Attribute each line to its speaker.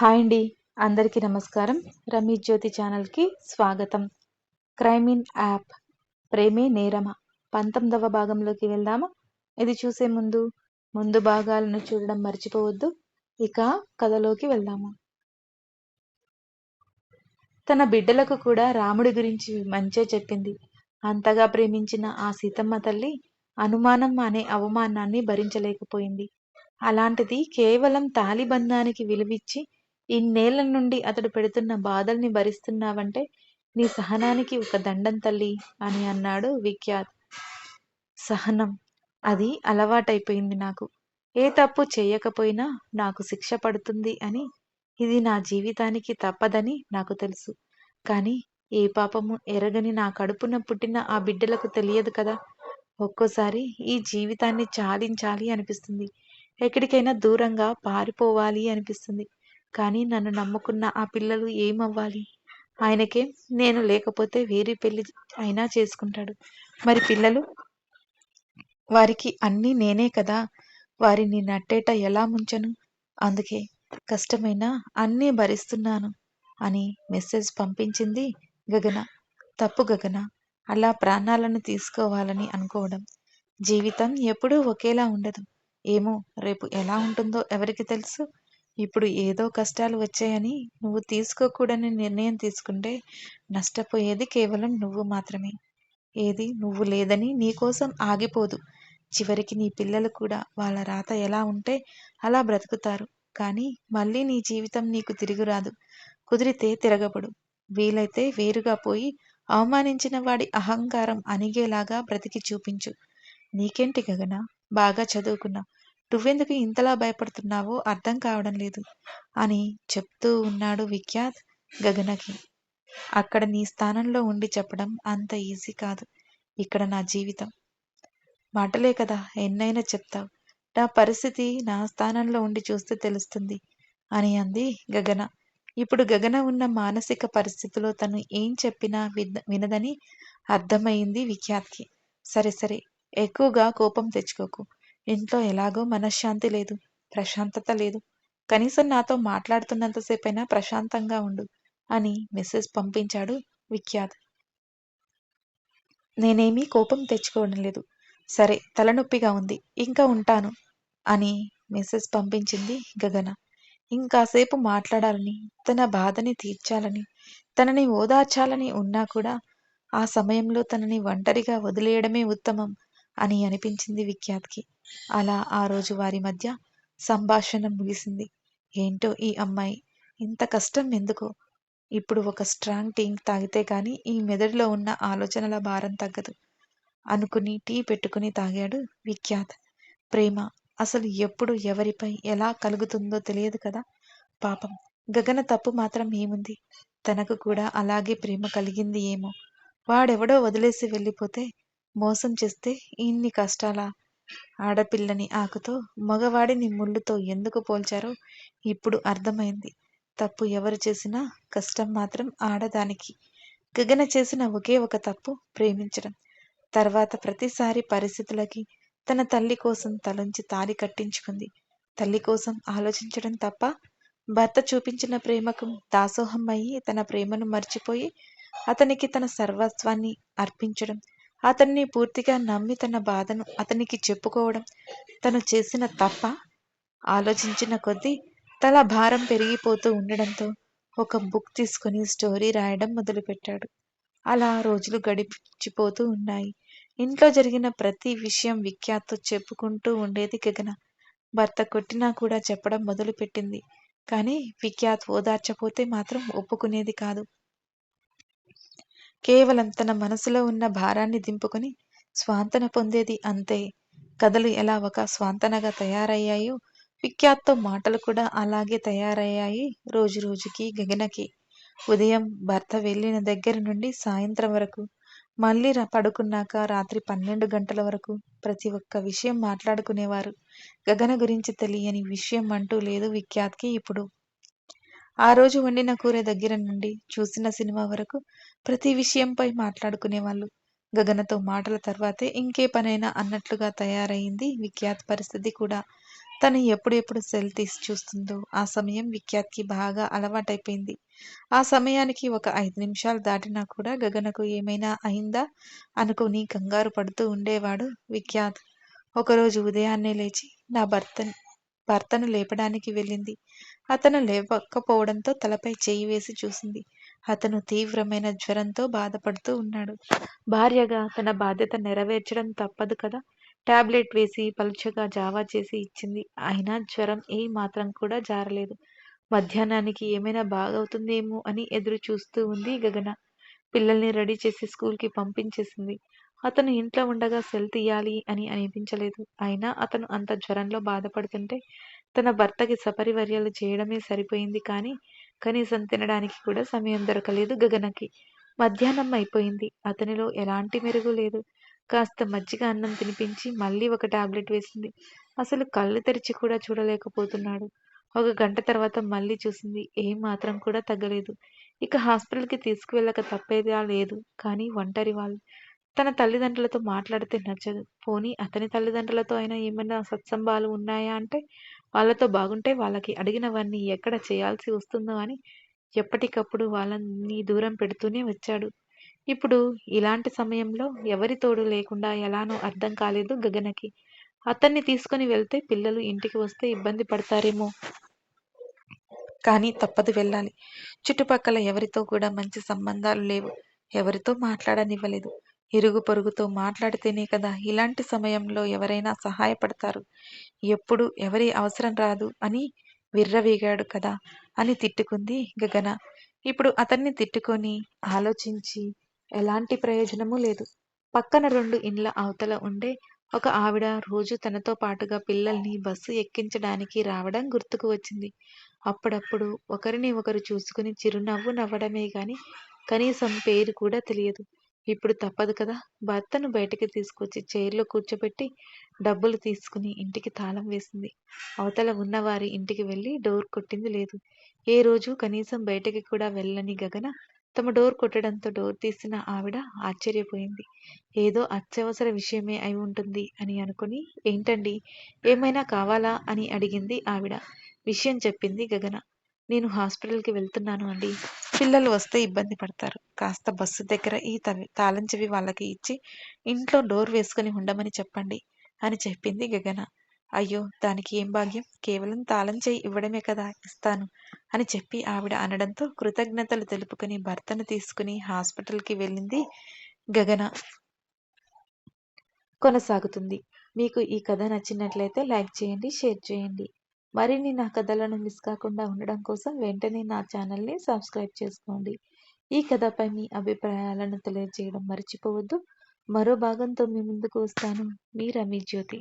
Speaker 1: Hi అండి. అందరికీ నమస్కారం. రమేష్ జ్యోతి ఛానల్కి స్వాగతం. క్రైమ్ ఇన్ యాప్ ప్రేమే నేరమా పంతొమ్మిదవ భాగంలోకి వెళ్దామా? ఇది చూసే ముందు ముందు భాగాలను చూడడం మర్చిపోవద్దు. ఇక కథలోకి వెళ్దాము. తన బిడ్డలకు కూడా రాముడి గురించి మంచే చెప్పింది. అంతగా ప్రేమించిన ఆ సీతమ్మ తల్లి అనుమానం అనే అవమానాన్ని భరించలేకపోయింది. అలాంటిది కేవలం తాలిబంధానికి విలువిచ్చి ఇన్నేళ్ళ నుండి అతడు పెడుతున్న బాధల్ని భరిస్తున్నావంటే నీ సహనానికి ఒక దండం తల్లి అని అన్నాడు విఖ్యాత్. సహనం అది అలవాటైపోయింది నాకు. ఏ తప్పు చేయకపోయినా నాకు శిక్ష పడుతుంది అని ఇది నా జీవితానికి తప్పదని నాకు తెలుసు. కానీ ఏ పాపము ఎరగని నా కడుపున పుట్టిన ఆ బిడ్డలకు తెలియదు కదా. ఒక్కోసారి ఈ జీవితాన్ని చాలించాలి అనిపిస్తుంది. ఎక్కడికైనా దూరంగా పారిపోవాలి అనిపిస్తుంది. కానీ నన్ను నమ్ముకున్న ఆ పిల్లలు ఏమవ్వాలి? ఆయనకే? నేను లేకపోతే వేరే పెళ్ళి అయినా చేసుకుంటాడు. మరి పిల్లలు? వారికి అన్నీ నేనే కదా. వారిని నట్టేట ఎలా ముంచను? అందుకే కష్టమైనా అన్నీ భరిస్తున్నాను అని మెసేజ్ పంపించింది గగన. తప్పు గగన. అలా ప్రాణాలను తీసుకోవాలని అనుకోవడం. జీవితం ఎప్పుడూ ఒకేలా ఉండదు. ఏమో రేపు ఎలా ఉంటుందో ఎవరికి తెలుసు? ఇప్పుడు ఏదో కష్టాలు వచ్చాయని నువ్వు తీసుకోకూడని నిర్ణయం తీసుకుంటే నష్టపోయేది కేవలం నువ్వు మాత్రమే. ఏది నువ్వు లేదని నీకోసం ఆగిపోదు. చివరికి నీ పిల్లలు కూడా వాళ్ళ రాత ఎలా ఉంటే అలా బ్రతుకుతారు. కానీ మళ్ళీ నీ జీవితం నీకు తిరిగిరాదు కుదిరితే తిరగబడు. వీలైతే వేరుగా పోయి అవమానించిన వాడి అహంకారం అణిగేలాగా బ్రతికి చూపించు. నీకేంటి గగన? బాగా చదువుకున్నావు. నువ్వెందుకు ఇంతలా భయపడుతున్నావో అర్థం కావడం లేదు అని చెప్తూ ఉన్నాడు విఖ్యాత్ గగనకి. అక్కడ నీ స్థానంలో ఉండి చెప్పడం అంత ఈజీ కాదు. ఇక్కడ నా జీవితం. మాటలే కదా ఎన్నైనా చెప్తావు. నా పరిస్థితి నా స్థానంలో ఉండి చూస్తే తెలుస్తుంది అని అంది గగన. ఇప్పుడు గగన ఉన్న మానసిక పరిస్థితిలో తను ఏం చెప్పినా వినదని అర్థమైంది విఖ్యాత్కి. సరే సరే ఎక్కువగా కోపం తెచ్చుకోకు. ఇంట్లో ఎలాగో మనశ్శాంతి లేదు ప్రశాంతత లేదు. కనీసం నాతో మాట్లాడుతున్నంతసేపైనా ప్రశాంతంగా ఉండు అని మెసేజ్ పంపించాడు విఖ్యాత్. నేనేమీ కోపం తెచ్చుకోవడం లేదు. సరే తలనొప్పిగా ఉంది ఇంకా ఉంటాను అని మెసేజ్ పంపించింది గగన. ఇంకాసేపు మాట్లాడాలని తన బాధని తీర్చాలని తనని ఓదార్చాలని ఉన్నా కూడా ఆ సమయంలో తనని ఒంటరిగా వదిలేయడమే ఉత్తమం అని అనిపించింది విఖ్యాత్కి. అలా ఆ రోజు వారి మధ్య సంభాషణ ముగిసింది. ఏంటో ఈ అమ్మాయి? ఇంత కష్టం ఎందుకు? ఇప్పుడు ఒక స్ట్రాంగ్ టీ తాగితే కానీ ఈ మెదడులో ఉన్న ఆలోచనల భారం తగ్గదు. అనుకుని టీ పెట్టుకుని తాగాడు విఖ్యాత్. ప్రేమ అసలు ఎప్పుడు ఎవరిపై ఎలా కలుగుతుందో తెలియదు కదా? పాపం గగన తప్పు మాత్రం ఏముంది? తనకు కూడా అలాగే ప్రేమ కలిగింది ఏమో. వాడెవడో వదిలేసి వెళ్ళిపోతే మోసం చేస్తే ఇన్ని కష్టాలా? ఆడపిల్లని ఆకుతో మగవాడిని ముళ్ళుతో ఎందుకు పోల్చారో ఇప్పుడు అర్థమైంది. తప్పు ఎవరు చేసినా కష్టం మాత్రం ఆడదానికి. గగన చేసిన ఒకే ఒక తప్పు ప్రేమించడం. తర్వాత ప్రతిసారి పరిస్థితులకి తన తల్లి కోసం తలంచి తాలి కట్టించుకుంది. తల్లి కోసం ఆలోచించడం తప్ప భర్త చూపించిన ప్రేమకు దాసోహం అయ్యి తన ప్రేమను మర్చిపోయి అతనికి తన సర్వస్వాన్ని అర్పించడం అతన్ని పూర్తిగా నమ్మి తన బాధను అతనికి చెప్పుకోవడం తను చేసిన తప్ప ఆలోచించిన కొద్దీ తల భారం పెరిగిపోతూ ఉండడంతో ఒక బుక్ తీసుకుని స్టోరీ రాయడం మొదలుపెట్టాడు. అలా రోజులు గడిచిపోతూ ఉన్నాయి. ఇంట్లో జరిగిన ప్రతి విషయం విఖ్యాత్తో చెప్పుకుంటూ ఉండేది గగన. భర్త కొట్టినా కూడా చెప్పడం మొదలుపెట్టింది. కానీ విఖ్యాత్ ఓదార్చపోతే మాత్రం ఒప్పుకునేది కాదు. కేవలం తన మనసులో ఉన్న భారాన్ని దింపుకొని స్వాంతన పొందేది అంతే. కథలు ఎలా ఒక స్వాంతనగా తయారయ్యాయో విఖ్యాత్తో మాటలు కూడా అలాగే తయారయ్యాయి రోజు రోజుకి గగనకి. ఉదయం భర్త వెళ్ళిన దగ్గర నుండి సాయంత్రం వరకు మళ్ళీ పడుకున్నాక రాత్రి పన్నెండు గంటల వరకు ప్రతి ఒక్క విషయం మాట్లాడుకునేవారు. గగన గురించి తెలియని విషయం అంటూ లేదు విఖ్యాత్కి ఇప్పుడు. ఆ రోజు వండిన కూర దగ్గర నుండి చూసిన సినిమా వరకు ప్రతి విషయంపై మాట్లాడుకునేవాళ్ళు. గగనతో మాటల తర్వాతే ఇంకే పనైనా అన్నట్లుగా తయారైంది విఖ్యాత్ పరిస్థితి కూడా. తను ఎప్పుడెప్పుడు సెల్ తీసి చూస్తుందో ఆ సమయం విఖ్యాత్కి బాగా అలవాటైపోయింది. ఆ సమయానికి ఒక ఐదు నిమిషాలు దాటినా కూడా గగనకు ఏమైనా అయిందా అనుకుని కంగారు పడుతూ ఉండేవాడు విఖ్యాత్. ఒకరోజు ఉదయాన్నే లేచి నా భర్తని భర్తను లేపడానికి వెళ్ళింది. అతను లేవకపోవడంతో తలపై చేయి వేసి చూసింది. అతను తీవ్రమైన జ్వరంతో బాధపడుతూ ఉన్నాడు. భార్యగా తన బాధ్యత నెరవేర్చడం తప్పదు కదా? టాబ్లెట్ వేసి పలుచగా జావా చేసి ఇచ్చింది. అయినా జ్వరం ఏ మాత్రం కూడా జారలేదు. మధ్యాహ్నానికి ఏమైనా బాగవుతుందేమో అని ఎదురు చూస్తూ ఉంది గగన. పిల్లల్ని రెడీ చేసి స్కూల్కి పంపించేసింది. అతను ఇంట్లో ఉండగా సెల్ తీయాలి అని అనిపించలేదు. అయినా అతను అంత జ్వరంలో బాధపడుతుంటే తన భర్తకి సపరివర్యాలు చేయడమే సరిపోయింది కానీ కనీసం తినడానికి కూడా సమయం దొరకలేదు గగనకి. మధ్యాహ్నం అయిపోయింది. అతనిలో ఎలాంటి మెరుగు లేదు. కాస్త మజ్జిగ అన్నం తినిపించి మళ్ళీ ఒక టాబ్లెట్ వేసింది. అసలు కళ్ళు తెరిచి కూడా చూడలేకపోతున్నాడు. ఒక గంట తర్వాత మళ్ళీ చూసింది. ఏం మాత్రం కూడా తగ్గలేదు. ఇక హాస్పిటల్కి తీసుకువెళ్ళక తప్పేదా లేదు. కానీ ఒంటరి వాళ్ళు. తన తల్లిదండ్రులతో మాట్లాడితే నచ్చదు. పోనీ అతని తల్లిదండ్రులతో అయినా ఏమైనా సత్సంబాలు ఉన్నాయా అంటే వాళ్ళతో బాగుంటే వాళ్ళకి అడిగినవన్నీ ఎక్కడ చేయాల్సి వస్తుందో అని ఎప్పటికప్పుడు వాళ్ళని దూరం పెడుతూనే వచ్చాడు. ఇప్పుడు ఇలాంటి సమయంలో ఎవరి తోడు లేకుండా ఎలానో అర్థం కాలేదు గగనకి. అతన్ని తీసుకుని వెళ్తే పిల్లలు ఇంటికి వస్తే ఇబ్బంది పడతారేమో. కానీ తప్పదు వెళ్ళాలి. చుట్టుపక్కల ఎవరితో కూడా మంచి సంబంధాలు లేవు. ఎవరితో మాట్లాడనివ్వలేదు. ఇరుగు పొరుగుతో మాట్లాడితేనే కదా ఇలాంటి సమయంలో ఎవరైనా సహాయపడతారు. ఎప్పుడు ఎవరి అవసరం రాదు అని విర్రవీగాడు కదా అని తిట్టుకుంది గగన. ఇప్పుడు అతన్ని తిట్టుకొని ఆలోచించి ఎలాంటి ప్రయోజనము లేదు. పక్కన రెండు ఇండ్ల అవతల ఉండే ఒక ఆవిడ రోజు తనతో పాటుగా పిల్లల్ని బస్సు ఎక్కించడానికి రావడం గుర్తుకు వచ్చింది. అప్పుడప్పుడు ఒకరిని ఒకరు చూసుకుని చిరునవ్వు నవ్వడమే గాని కనీసం పేరు కూడా తెలియదు. ఇప్పుడు తప్పదు కదా. భర్తను బయటికి తీసుకొచ్చి చైర్లో కూర్చోబెట్టి డబ్బులు తీసుకుని ఇంటికి తాళం వేసింది. అవతల ఉన్నవారి ఇంటికి వెళ్ళి డోర్ కొట్టింది లేదు. ఏ రోజు కనీసం బయటికి కూడా వెళ్ళని గగన తమ డోర్ కొట్టడంతో డోర్ తీసిన ఆవిడ ఆశ్చర్యపోయింది. ఏదో అత్యవసర విషయమే అయి ఉంటుంది అని అనుకుని ఏంటండి? ఏమైనా కావాలా? అని అడిగింది ఆవిడ. విషయం చెప్పింది గగన. నేను హాస్పిటల్కి వెళ్తున్నాను అండి. పిల్లలు వస్తే ఇబ్బంది పడతారు. కాస్త బస్సు దగ్గర ఈ తవి తాళం చెవి వాళ్ళకి ఇచ్చి ఇంట్లో డోర్ వేసుకుని ఉండమని చెప్పండి అని చెప్పింది గగన. అయ్యో దానికి ఏం భాగ్యం? కేవలం తాళం చేయి ఇవ్వడమే కదా ఇస్తాను అని చెప్పి ఆవిడ అనడంతో కృతజ్ఞతలు తెలుపుకుని భర్తను తీసుకుని హాస్పిటల్కి వెళ్ళింది గగన. కొనసాగుతుంది. మీకు ఈ కథ నచ్చినట్లయితే లైక్ చేయండి షేర్ చేయండి. మరిన్ని నా కథలను మిస్ కాకుండా ఉండడం కోసం వెంటనే నా ఛానల్ని సబ్స్క్రైబ్ చేసుకోండి. ఈ కథపై మీ అభిప్రాయాలను తెలియజేయడం మర్చిపోవద్దు. మరో భాగంతో మీ ముందుకు వస్తాను. మీ రమి జ్యోతి.